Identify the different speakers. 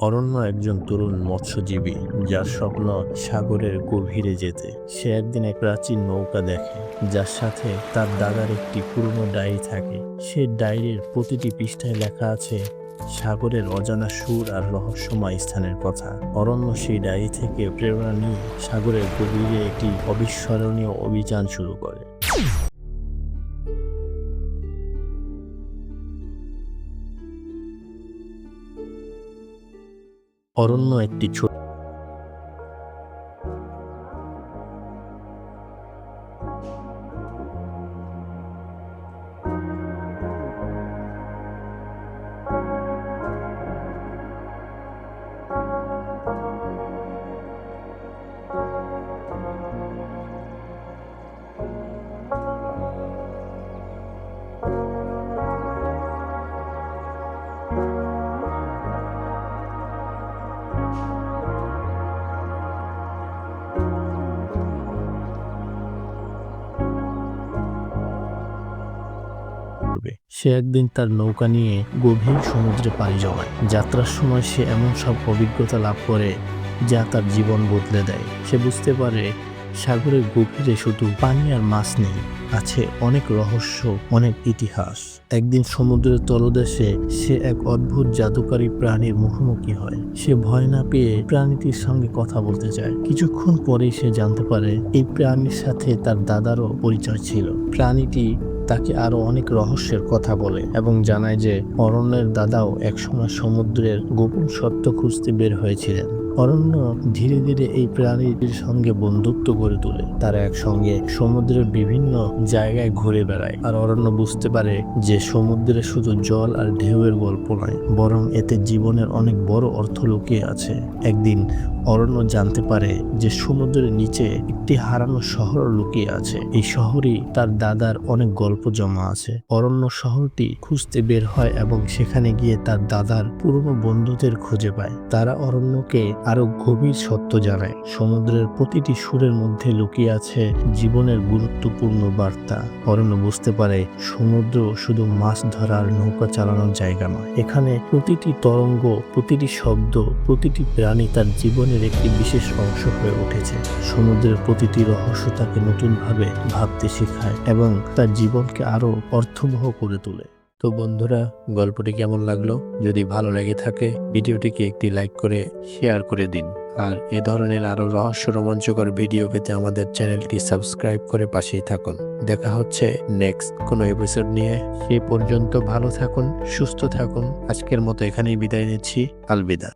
Speaker 1: অরণ্য একজন তরুণ মৎস্যজীবী যার স্বপ্ন সাগরের গভীরে যেতে। সে একদিন এক প্রাচীন নৌকা দেখে, যার সাথে তার দাদার একটি পুরনো ডায়েরি থাকে। সে ডায়েরির প্রতিটি পৃষ্ঠায় লেখা আছে, সাগরের অজানা সুর আর রহস্যময় স্থানের কথা। অরণ্য সেই ডায়েরি থেকে প্রেরণা নিয়ে সাগরের গভীরে একটি অবিস্মরণীয় অভিযান শুরু করে। অরণ্য একটি ছোট করবে। সে একদিন তার নৌকা নিয়ে গভীর সমুদ্রে পাড়ি জমায়। যাত্রার সময় সে এমন সব অভিজ্ঞতা লাভ করে যা তার জীবন বদলে দেয়। সে বুঝতে পারে সাগরের গভীরে শুধু পানি আর মাছ নেই, আছে অনেক রহস্য, অনেক ইতিহাস। একদিন সমুদ্রের তলদেশে সে এক অদ্ভুত জাদুকারী প্রাণীর মুখোমুখি হয়। সে ভয় না পেয়ে প্রাণীটির সঙ্গে কথা বলতে চায়। কিছুক্ষণ পরেই সে জানতে পারে এই প্রাণীর সাথে তার দাদারও পরিচয় ছিল। প্রাণীটি তাকে আরও অনেক রহস্যের কথা বলে এবং জানায় যে অরণ্যের দাদাও একসময় সমুদ্রের গোপন সত্য খুঁজতে বের হয়েছিলেন। অরণ্য ধীরে ধীরে এই প্রাণীটির সঙ্গে বন্ধুত্ব গড়ে তোলে। তারা একসঙ্গে সমুদ্রের বিভিন্ন জায়গায় ঘুরে বেড়ায়। আর অরণ্য বুঝতে পারে যে সমুদ্রে শুধু জল আর ঢেউয়ের গল্প নয়, বরং এতে জীবনের অনেক বড় অর্থ লুকিয়ে আছে। একদিন অরণ্য জানতে পারে যে সমুদ্রের নিচে একটি হারানো শহর লুকিয়ে আছে। এই শহরই তার দাদার অনেক গল্প জমা আছে। অরণ্য শহরটি খুঁজতে বের হয় এবং সেখানে গিয়ে তার দাদার পুরনো বন্ধুদের খুঁজে পায়। তারা অরণ্যকে আরও গভীর সত্য জানায়। সমুদ্রের প্রতিটি সুরের মধ্যে লুকিয়ে আছে জীবনের গুরুত্বপূর্ণ বার্তা। অরণ্য বুঝতে পারে সমুদ্র শুধু মাছ ধরার নৌকা চালানোর জায়গা নয়। এখানে প্রতিটি তরঙ্গ, প্রতিটি শব্দ, প্রতিটি প্রাণী তার জীবনের একটি বিশেষ অংশ হয়ে উঠেছে। সমুদ্রের প্রতিটি রহস্য তাকে নতুনভাবে ভাবতে শেখায় এবং তার জীবনকে আরও অর্থবহ করে তোলে। তো বন্ধুরা, গল্পটি কেমন লাগল? যদি ভালো লেগে থাকে, ভিডিওটিকে একটি লাইক করে শেয়ার করে দিন। আর এ ধরনের আরও রহস্য রোমাঞ্চকর ভিডিও পেতে আমাদের চ্যানেলটি সাবস্ক্রাইব করে পাশেই থাকুন। দেখা হচ্ছে নেক্সট কোনো এপিসোড নিয়ে। সে পর্যন্ত ভালো থাকুন, সুস্থ থাকুন। আজকের মতো এখানেই বিদায় নিচ্ছি। আলবিদা।